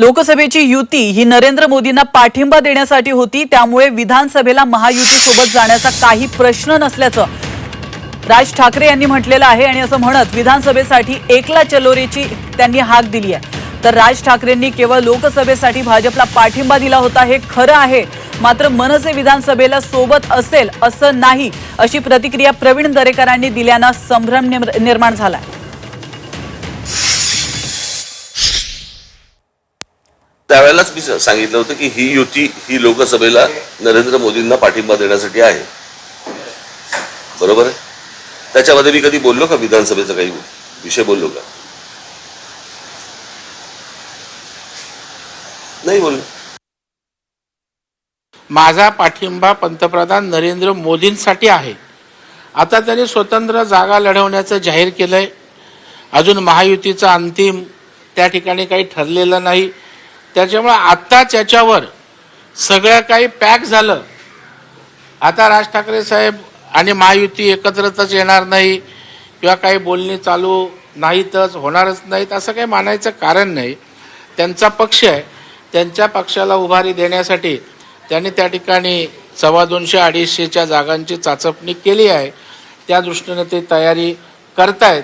लोकसभेची युती ही नरेंद्र मोदींना पाठिंबा देण्यासाठी होती. त्यामुळे विधानसभेला महायुतीसोबत जाण्याचा काही प्रश्न नसल्याचं राज ठाकरे यांनी म्हटलेलं आहे. आणि असं म्हणत विधानसभेसाठी एकला चलोरेची त्यांनी हाक दिली आहे. तर राज ठाकरेंनी केवळ लोकसभेसाठी भाजपला पाठिंबा दिला होता हे खरं आहे. मात्र मनसे विधानसभेला सोबत असेल असं नाही अशी प्रतिक्रिया प्रवीण दरेकरांनी दिल्यानं संभ्रम निर्माण निर्माण आहे त्यावेळेलाच मी सांगितलं होतं की ही युती ही लोकसभेला नरेंद्र मोदींना पाठिंबा देण्यासाठी आहे. बरोबर आहे? त्याच्यामध्ये मी कधी बोललो का विधानसभेचा काही विषय बोललो का? नाही बोललो. माझा पाठिंबा पंतप्रधान नरेंद्र मोदींसाठी आहे. आता त्यांनी स्वतंत्र जागा लढवण्याचं जाहीर केलंय. अजून महायुतीचं अंतिम त्या ठिकाणी काही ठरलेलं नाही. त्याच्यामुळे आत्ताच त्याच्यावर सगळं काही पॅक झालं. आता राज ठाकरे साहेब आणि महायुती एकत्रच येणार नाही किंवा काही बोलणी चालू नाहीतच होणारच नाहीत असं काही मानायचं कारण नाही. त्यांचा पक्ष आहे. त्यांच्या पक्षाला उभारी देण्यासाठी त्यांनी त्या ठिकाणी सव्वा दोनशे अडीचशेच्या जागांची चाचपणी केली आहे. त्या दृष्टीनं ते तयारी करतायत.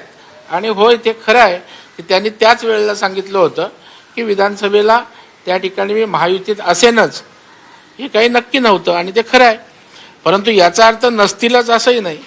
आणि होय ते खरं आहे की त्यांनी त्याच वेळेला सांगितलं होतं की विधानसभेला त्या ठिकाणी मी महायुतीत असेनच. हे काही नक्की नव्हतं आणि ते खरं आहे. परंतु याचा अर्थ नसतीलच असंही नाही.